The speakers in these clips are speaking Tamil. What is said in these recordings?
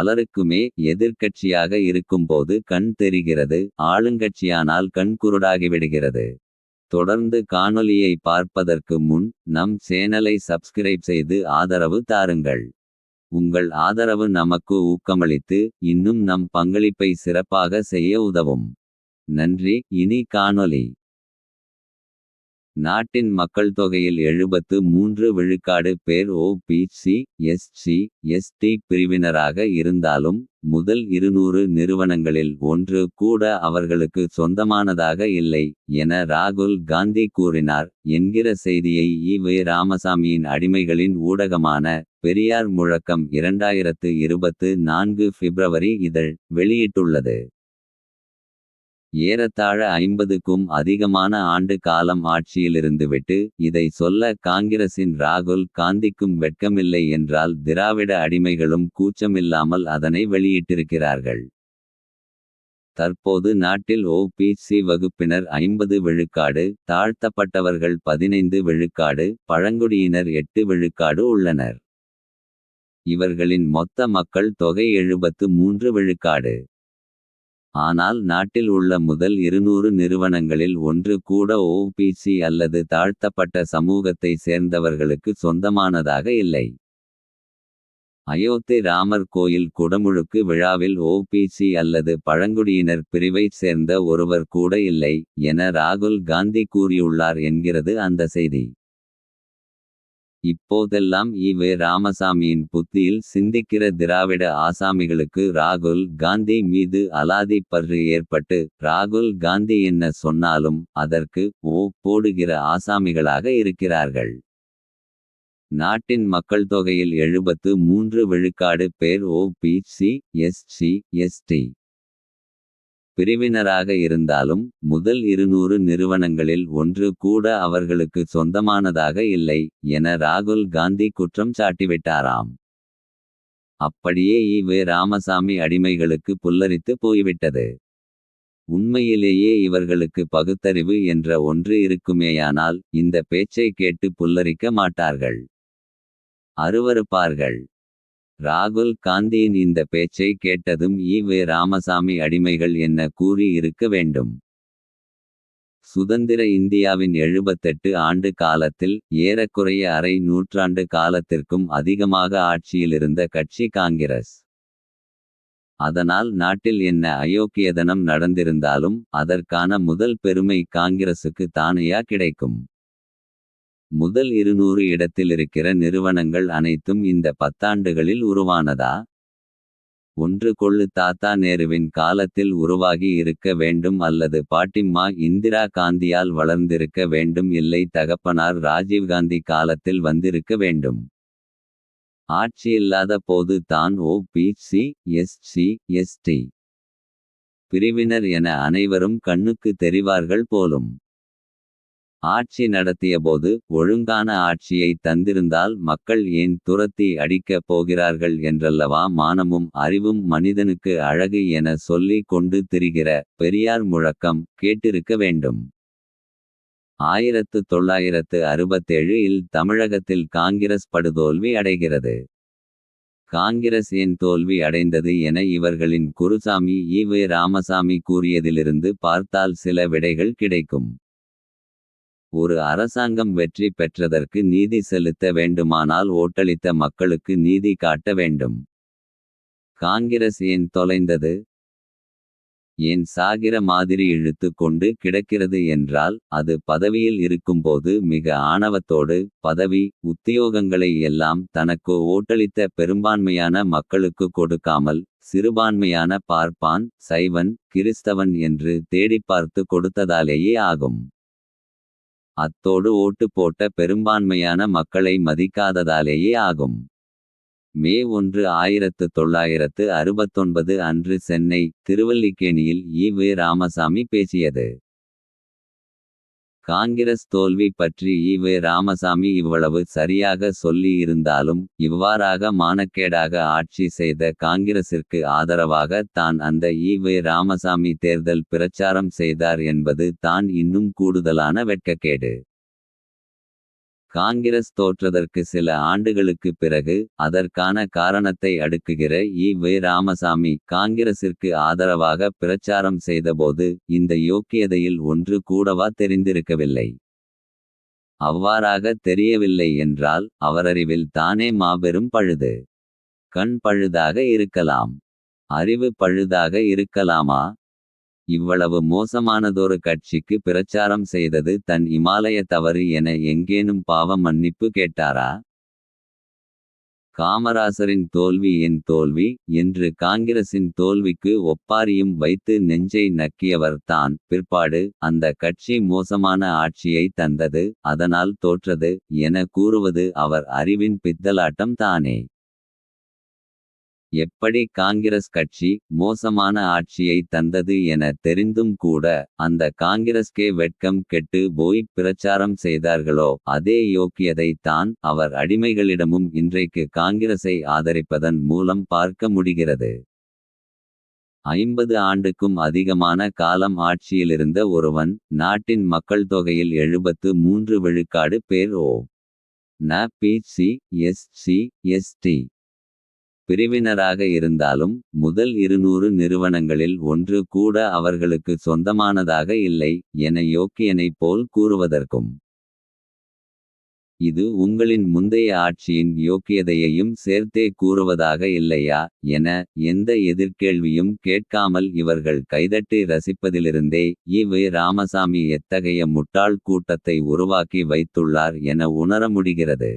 பலருக்குமே எதிர்க்கட்சியாக இருக்கும்போது கண் தெரிகிறது ஆளுங்கட்சியானால் கண் குருடாகிவிடுகிறது. தொடர்ந்து காணொலியை பார்ப்பதற்கு முன் நம் சேனலை சப்ஸ்கிரைப் செய்து ஆதரவு தாருங்கள். உங்கள் ஆதரவு நமக்கு ஊக்கமளித்து இன்னும் நம் பங்களிப்பை சிறப்பாக செய்ய உதவும். நன்றி இனி காணொளி. நாட்டின் மக்கள் தொகையில் எழுபத்து மூன்று விழுக்காடு பேர் ஓபிசி எஸ்சி எஸ்டி பிரிவினராக இருந்தாலும். முதல் இருநூறு நிறுவனங்களில் ஒன்று கூட அவர்களுக்கு சொந்தமானதாக இல்லை. என ராகுல் காந்தி கூறினார் என்கிற செய்தியை இ வே ராமசாமியின் அடிமைகளின் ஊடகமான. பெரியார் முழக்கம் இரண்டாயிரத்து இருபத்து நான்கு பிப்ரவரி இதழ் வெளியிட்டுள்ளது. ஏறத்தாழ ஐம்பதுக்கும் அதிகமான ஆண்டு காலம் ஆட்சியிலிருந்துவிட்டு. இதை சொல்ல காங்கிரசின் ராகுல் காந்திக்கும் வெட்கமில்லை என்றால். திராவிட அடிமைகளும் கூச்சமில்லாமல் அதனை வெளியிட்டிருக்கிறார்கள். தற்போது நாட்டில் ஓ பி சி வகுப்பினர் ஐம்பது விழுக்காடு. தாழ்த்தப்பட்டவர்கள் பதினைந்து விழுக்காடு. பழங்குடியினர் எட்டு விழுக்காடு உள்ளனர். இவர்களின் மொத்த மக்கள் தொகை எழுபத்து மூன்று விழுக்காடு. ஆனால் நாட்டில் உள்ள முதல் இருநூறு நிறுவனங்களில் ஒன்று கூட ஓபிசி அல்லது தாழ்த்தப்பட்ட சமூகத்தை சேர்ந்தவர்களுக்கு சொந்தமானதாக இல்லை. அயோத்தி ராமர் கோயில் குடமுழுக்கு விழாவில் ஓபிசி அல்லது பழங்குடியினர் பிரிவைச் சேர்ந்த ஒருவர் கூட இல்லை. என ராகுல் காந்தி கூறியுள்ளார் என்கிறது அந்த செய்தி. இப்போதெல்லாம் இவை வே ராமசாமியின் புத்தியில் சிந்திக்கிற திராவிட ஆசாமிகளுக்கு ராகுல் காந்தி மீது அலாதி பற்று ஏற்பட்டு. ராகுல் காந்தி என்ன சொன்னாலும் அதற்கு ஓ போடுகிற ஆசாமிகளாக இருக்கிறார்கள். நாட்டின் மக்கள் தொகையில் எழுபத்து மூன்று விழுக்காடு பேர் O B C SC ST. பிரிவினராக இருந்தாலும் முதல் இருநூறு நிறுவனங்களில் ஒன்று கூட அவர்களுக்கு சொந்தமானதாக இல்லை. என ராகுல் காந்தி குற்றம் சாட்டிவிட்டாராம். அப்படியே ஈ வே ராமசாமி அடிமைகளுக்கு புல்லரித்து போய்விட்டது. உண்மையிலேயே இவர்களுக்கு பகுத்தறிவு என்ற ஒன்று இருக்குமேயானால். இந்த பேச்சை கேட்டு புல்லரிக்க மாட்டார்கள். அருவருப்பார்கள். ராகுல் காந்தியின் இந்த பேச்சை கேட்டதும் ஈ வே ராமசாமி அடிமைகள் என்ன கூறி இருக்க வேண்டும். சுதந்திர இந்தியாவின் எழுபத்தெட்டு ஆண்டு காலத்தில். ஏறக்குறைய அரை நூற்றாண்டு காலத்திற்கும் அதிகமாக ஆட்சியிலிருந்த கட்சி காங்கிரஸ். அதனால் நாட்டில் என்ன அயோக்கியதனம் நடந்திருந்தாலும். அதற்கான முதல் பெருமை காங்கிரசுக்கு தானையா கிடைக்கும். முதல் இருநூறு இடத்திலிருக்கிற நிறுவனங்கள் அனைத்தும் இந்த பத்தாண்டுகளில் உருவானதா. ஒன்று கொள்ளு தாத்தா நேருவின் காலத்தில் உருவாகி இருக்க வேண்டும் அல்லது பாட்டிம்மா இந்திரா காந்தியால் வளர்ந்திருக்க வேண்டும் இல்லை தகப்பனார் ராஜீவ்காந்தி காலத்தில் வந்திருக்க வேண்டும். ஆட்சியில்லாத போது தான் O B C SC ST. பிரிவினர் என அனைவரும் கண்ணுக்கு தெரிவார்கள் போலும். ஆட்சி நடத்தியபோது ஒழுங்கான ஆட்சியை தந்திருந்தால் மக்கள் ஏன் துரத்தி அடிக்கப் போகிறார்கள் என்றல்லவா மானமும் அறிவும் மனிதனுக்கு அழகு என சொல்லிக் கொண்டு திரிகிற பெரியார் முழக்கம் கேட்டிருக்க வேண்டும். ஆயிரத்து தொள்ளாயிரத்து அறுபத்தேழு இல் தமிழகத்தில் காங்கிரஸ் படுதோல்வி அடைகிறது. காங்கிரஸ் ஏன் தோல்வி அடைந்தது என இவர்களின் குருசாமி ஈ வே ராமசாமி கூறியதிலிருந்து பார்த்தால் சில விடைகள் கிடைக்கும். ஒரு அரசாங்கம் வெற்றி பெற்றதற்கு நீதி செலுத்த வேண்டுமானால் ஓட்டளித்த மக்களுக்கு நீதி காட்ட வேண்டும். காங்கிரஸ் ஏன் தொலைந்தது. ஏன் சாகிற மாதிரி இழுத்து கொண்டு கிடக்கிறது என்றால். அது பதவியில் இருக்கும்போது மிக ஆணவத்தோடு. பதவி உத்தியோகங்களை எல்லாம் தனக்கு ஓட்டளித்த பெரும்பான்மையான மக்களுக்கு கொடுக்காமல். சிறுபான்மையான பார்ப்பான் சைவன் கிறிஸ்தவன் என்று தேடிப்பார்த்து கொடுத்ததாலேயே ஆகும். அத்தோடு ஓட்டு போட்ட பெரும்பான்மையான மக்களை மதிக்காததாலேயே ஆகும். மே ஒன்று ஆயிரத்து தொள்ளாயிரத்து அறுபத்தொன்பது அன்று சென்னை திருவல்லிக்கேணியில் ஈ வே ராமசாமி பேசியது. காங்கிரஸ் தோல்வி பற்றி ஈ ராமசாமி இவ்வளவு சரியாக சொல்லி இருந்தாலும். இவ்வாறாக மானக்கேடாக ஆட்சி செய்த காங்கிரசிற்கு ஆதரவாக. தான் அந்த ஈ ராமசாமி தேர்தல் பிரச்சாரம் செய்தார் என்பது தான் இன்னும் கூடுதலான வெட்கக்கேடு. காங்கிரஸ் தோற்றதற்கு சில ஆண்டுகளுக்குப் பிறகு அதற்கான காரணத்தை அடுக்குகிற ஈ வே. ராமசாமி காங்கிரசிற்கு ஆதரவாக பிரச்சாரம் செய்தபோது இந்த யோக்கியதையில் ஒன்று கூடவா தெரிந்திருக்கவில்லை. அவ்வாறாக தெரியவில்லை என்றால் அவரறிவில் தானே மாபெரும் பழுது. கண் பழுதாக இருக்கலாம். அறிவு பழுதாக இருக்கலாமா? இவ்வளவு மோசமானதொரு கட்சிக்கு பிரச்சாரம் செய்தது தன் இமாலய தவறு என எங்கேனும் பாவ மன்னிப்பு கேட்டாரா? காமராசரின் தோல்வி என் தோல்வி என்று காங்கிரசின் தோல்விக்கு ஒப்பாரியும் வைத்து நெஞ்சை நக்கியவர் தான். பிற்பாடு அந்த கட்சி மோசமான ஆட்சியை தந்தது அதனால் தோற்றது என கூறுவது அவர் அறிவின் பித்தலாட்டம் தானே. எப்படி காங்கிரஸ் கட்சி மோசமான ஆட்சியை தந்தது என தெரிந்தும் கூட அந்த காங்கிரஸ்கே வெட்கம் கெட்டு போய் பிரச்சாரம் செய்தார்களோ அதே யோக்கியதை தான் அவர் அடிமைகளிடமும் இன்றைக்கு காங்கிரஸை ஆதரிப்பதன் மூலம் பார்க்க முடிகிறது. ஐம்பது ஆண்டுக்கும் அதிகமான காலம் ஆட்சியிலிருந்த ஒருவன் நாட்டின் மக்கள் தொகையில் எழுபத்து மூன்று விழுக்காடு பேர் ஓ. ந. B. C. S. C. ST பிரிவினராக இருந்தாலும் முதல் இருநூறு நிறுவனங்களில் ஒன்று கூட அவர்களுக்கு சொந்தமானதாக இல்லை என யோக்கியனைப் போல் கூறுவதற்கும். இது உங்களின் முந்தைய ஆட்சியின் யோக்கியதையையும் சேர்த்தே கூறுவதாக இல்லையா என எந்த எதிர்கேள்வியும் கேட்காமல் இவர்கள் கைதட்டி ரசிப்பதிலிருந்தே இ ராமசாமி எத்தகைய முட்டாள் கூட்டத்தை உருவாக்கி வைத்துள்ளார் என உணர முடிகிறது.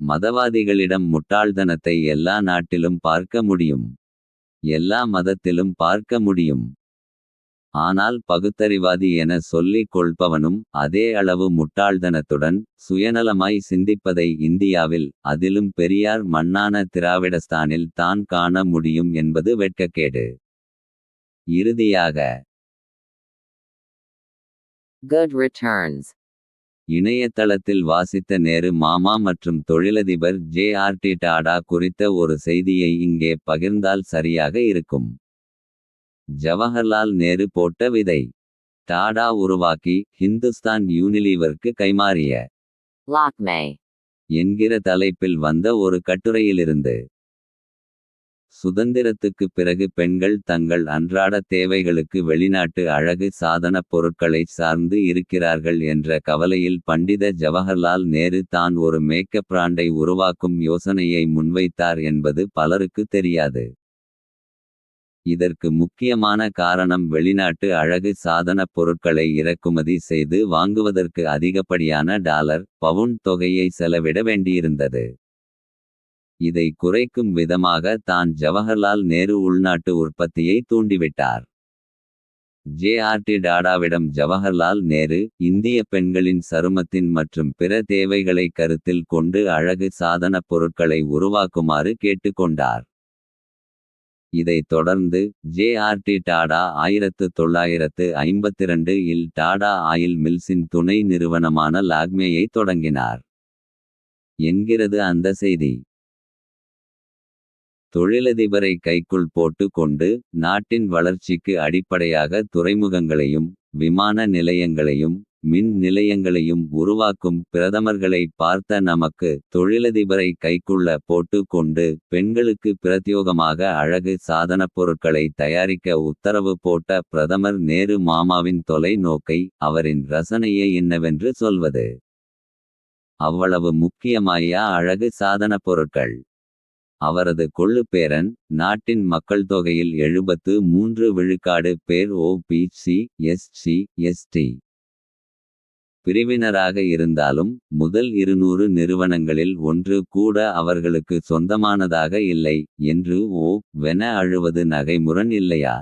மதவாதிகளிடம் முட்டாள்தனத்தை எல்லா நாட்டிலும் பார்க்க முடியும். எல்லா மதத்திலும் பார்க்க முடியும். ஆனால் பகுத்தறிவாதி என சொல்லிக் கொள்பவனும் அதே அளவு முட்டாள்தனத்துடன் சுயநலமாய் சிந்திப்பதை இந்தியாவில் அதிலும் பெரியார் மண்ணான திராவிடஸ்தானில் தான் காண முடியும் என்பது வெட்கக்கேடு. இறுதியாக. Good returns. இணையதளத்தில் வாசித்த நேரு மாமா மற்றும் தொழிலதிபர் ஜே ஆர் டி டாடா குறித்த ஒரு செய்தியை இங்கே பகிர்ந்தால் சரியாக இருக்கும். ஜவஹர்லால் நேரு போட்ட விதை. டாடா உருவாக்கி ஹிந்துஸ்தான் யூனிலீவருக்கு கைமாறிய. என்கிற தலைப்பில் வந்த ஒரு கட்டுரையிலிருந்து. சுதந்திரத்துக்குப் பிறகு பெண்கள் தங்கள் அன்றாட தேவைகளுக்கு வெளிநாட்டு அழகு சாதனப் பொருட்களை சார்ந்து இருக்கிறார்கள் என்ற கவலையில் பண்டித ஜவஹர்லால் நேரு தான் ஒரு மேக்கப் பிராண்டை உருவாக்கும் யோசனையை முன்வைத்தார் என்பது பலருக்கு தெரியாது. இதற்கு முக்கியமான காரணம் வெளிநாட்டு அழகு சாதனப் பொருட்களை இறக்குமதி செய்து வாங்குவதற்கு அதிகப்படியான டாலர் பவுண்ட் தொகையை செலவிட வேண்டியிருந்தது. இதை குறைக்கும் விதமாக தான் ஜவஹர்லால் நேரு உள்நாட்டு உற்பத்தியை தூண்டிவிட்டார். ஜே டாடாவிடம் ஜவஹர்லால் நேரு இந்திய பெண்களின் சருமத்தின் மற்றும் பிற தேவைகளை கருத்தில் கொண்டு அழகு சாதனப் பொருட்களை உருவாக்குமாறு கேட்டுக்கொண்டார். இதைத் தொடர்ந்து ஜே டாடா ஆயிரத்து தொள்ளாயிரத்து ஐம்பத்திரண்டு இல் டாடா ஆயில் மில்ஸின் துணை நிறுவனமான லாக்மேயை தொடங்கினார். என்கிறது அந்த செய்தி. தொழிலதிபரை கைக்குள் போட்டு கொண்டு நாட்டின் வளர்ச்சிக்கு அடிப்படையாக துறைமுகங்களையும் விமான நிலையங்களையும் மின் நிலையங்களையும் உருவாக்கும் பிரதமர்களை பார்த்த நமக்கு தொழிலதிபரை கைக்குள்ள போட்டு கொண்டு பெண்களுக்கு பிரத்யோகமாக அழகு சாதனப் பொருட்களை தயாரிக்க உத்தரவு போட்ட பிரதமர் நேரு மாமாவின் தொலைநோக்கை அவரின் ரசனையே என்னவென்று சொல்வது. அவ்வளவு முக்கியமாயா அழகு சாதனப் பொருட்கள். அவரது கொள்ளுப்பேரன் நாட்டின் மக்கள் தொகையில் எழுபத்து மூன்று விழுக்காடு பேர் O B C S C ST பிரிவினராக இருந்தாலும் முதல் இருநூறு நிறுவனங்களில் ஒன்று கூட அவர்களுக்கு சொந்தமானதாக இல்லை என்று ஓ வென அழுவது நகைமுரண் இல்லையா?